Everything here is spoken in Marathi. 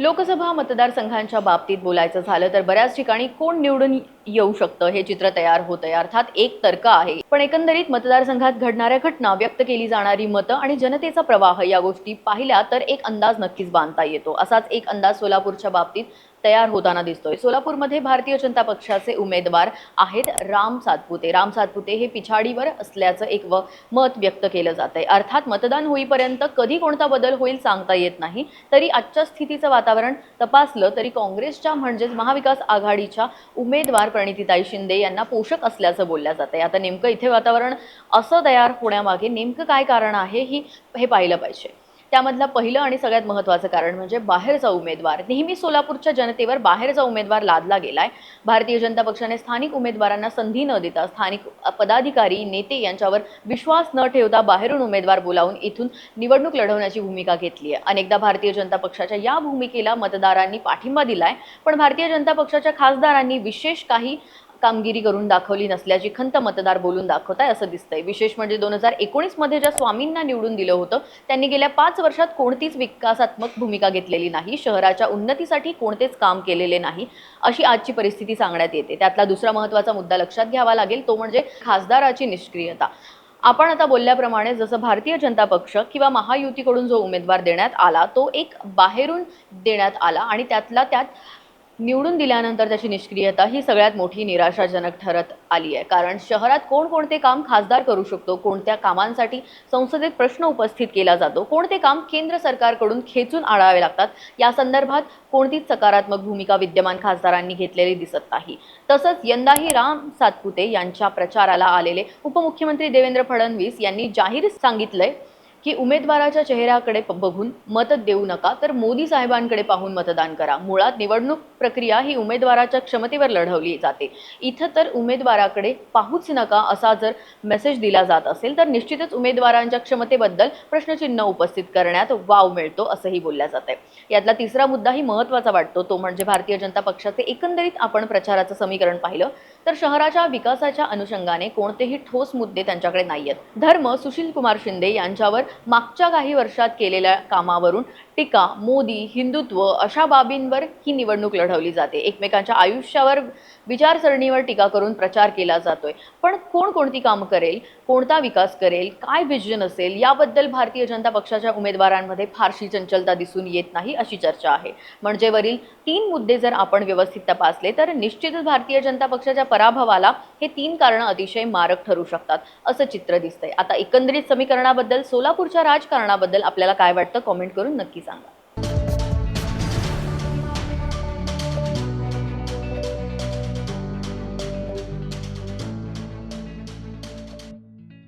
लोकसभा मतदारसंघांच्या बाबतीत बोलायचं झालं तर बऱ्याच ठिकाणी कोण निवडून येऊ शकतं हे चित्र तयार होतंय. अर्थात एक तर्क आहे. पण एकंदरीत मतदारसंघात घडणाऱ्या घटना व्यक्त केली जाणारी मतं आणि जनतेचा प्रवाह या गोष्टी पाहिल्या तर एक अंदाज नक्कीच बांधता येतो. असाच एक अंदाज सोलापूरच्या बाबतीत तयार होताना दिसतोय. सोलापूरमध्ये भारतीय जनता पक्षाचे उमेदवार आहेत राम सातपुते. राम सातपुते हे पिछाडीवर असल्याचं एक व मत व्यक्त केलं जात आहे अर्थात मतदान होईपर्यंत कधी कोणता बदल होईल सांगता येत नाही. तरी आजच्या स्थितीचं वातावरण तपासलं तरी काँग्रेसच्या म्हणजेच महाविकास आघाडीच्या उमेदवार प्रणितीताई शिंदे यांना पोषक असल्याचं बोलल्या जात आहे. आता नेमकं इथे वातावरण असं तयार होण्यामागे नेमकं काय कारण आहे ही हे पाहिलं पाहिजे. त्यामधलं पहिलं आणि सगळ्यात महत्त्वाचं कारण म्हणजे बाहेरचा उमेदवार. नेहमी सोलापूरच्या जनतेवर बाहेरचा उमेदवार लादला गेलाय. भारतीय जनता पक्षाने स्थानिक उमेदवारांना संधी न देता स्थानिक पदाधिकारी नेते यांच्यावर विश्वास न ठेवता बाहेरून उमेदवार बोलावून इथून निवडणूक लढवण्याची भूमिका घेतली आहे अनेकदा भारतीय जनता पक्षाच्या या भूमिकेला मतदारांनी पाठिंबा दिलाय. पण भारतीय जनता पक्षाच्या खासदारांनी विशेष काही कामगिरी करून दाखवली नसल्याची खंत मतदार बोलून दाखवत आहे असं दिसतंय. विशेष म्हणजे दोन हजार एकोणीसमध्ये ज्या स्वामींना निवडून दिलं होतं त्यांनी गेल्या पाच वर्षात कोणतीच विकासात्मक भूमिका घेतलेली नाही. शहराच्या उन्नतीसाठी कोणतेच काम केलेले नाही अशी आजची परिस्थिती सांगण्यात येते. त्यातला दुसरा महत्त्वाचा मुद्दा लक्षात घ्यावा लागेल तो म्हणजे खासदाराची निष्क्रियता. आपण आता बोलल्याप्रमाणे जसं भारतीय जनता पक्ष किंवा महायुतीकडून जो उमेदवार देण्यात आला तो एक बाहेरून देण्यात आला आणि त्यातला त्यात निवडून दिल्यानंतर त्याची निष्क्रियता ही सगळ्यात मोठी निराशाजनक ठरत आली आहे. कारण शहरात कोणकोणते काम खासदार करू शकतो कोणत्या कामांसाठी संसदेत प्रश्न उपस्थित केला जातो कोणते काम केंद्र सरकारकडून खेचून आणावे लागतात या संदर्भात कोणतीच सकारात्मक भूमिका विद्यमान खासदारांनी घेतलेली दिसत नाही. तसंच यंदाही राम सातपुते यांच्या प्रचाराला आलेले उपमुख्यमंत्री देवेंद्र फडणवीस यांनी जाहीर सांगितलंय की उमेदवाराच्या चेहऱ्याकडे बघून मत देऊ नका तर मोदी साहेबांकडे पाहून मतदान करा. मुळात निवडणूक प्रक्रिया ही उमेदवाराच्या क्षमतेवर लढवली जाते. इथं तर उमेदवाराकडे पाहूच नका असा जर मेसेज दिला जात असेल तर निश्चितच उमेदवारांच्या क्षमतेबद्दल प्रश्नचिन्ह उपस्थित करण्यात वाव मिळतो असंही बोलल्या जात आहे यातला तिसरा मुद्दाही महत्त्वाचा वाटतो तो म्हणजे भारतीय जनता पक्षाचे एकंदरीत आपण प्रचाराचं समीकरण पाहिलं तर शहराच्या विकासाच्या अनुषंगाने कोणतेही ठोस मुद्दे त्यांच्याकडे नाहीयेत. धर्म सुशील कुमार शिंदे यांच्यावर मागच्या काही वर्षात केलेल्या कामावरून टीका मोदी हिंदुत्व अशा बाबींवर ही निवडणूक लढवली जाते. एकमेकांच्या आयुष्यावर विचारसरणीवर टीका करून प्रचार केला जातोय. पण कोण कोणती कामं करेल कोणता विकास करेल काय विजन असेल याबद्दल भारतीय जनता पक्षाच्या उमेदवारांमध्ये फारशी चंचलता दिसून येत नाही अशी चर्चा आहे. म्हणजे वरील तीन मुद्दे जर आपण व्यवस्थित तपासले तर निश्चितच भारतीय जनता पक्षाच्या पराभवाला हे तीन कारणं अतिशय मारक ठरू शकतात असं चित्र दिसतंय. आता एकंदरीत समीकरणाबद्दल सोलापूरच्या राजकारणाबद्दल आपल्याला काय वाटतं? कॉमेंट करून नक्की सांगा.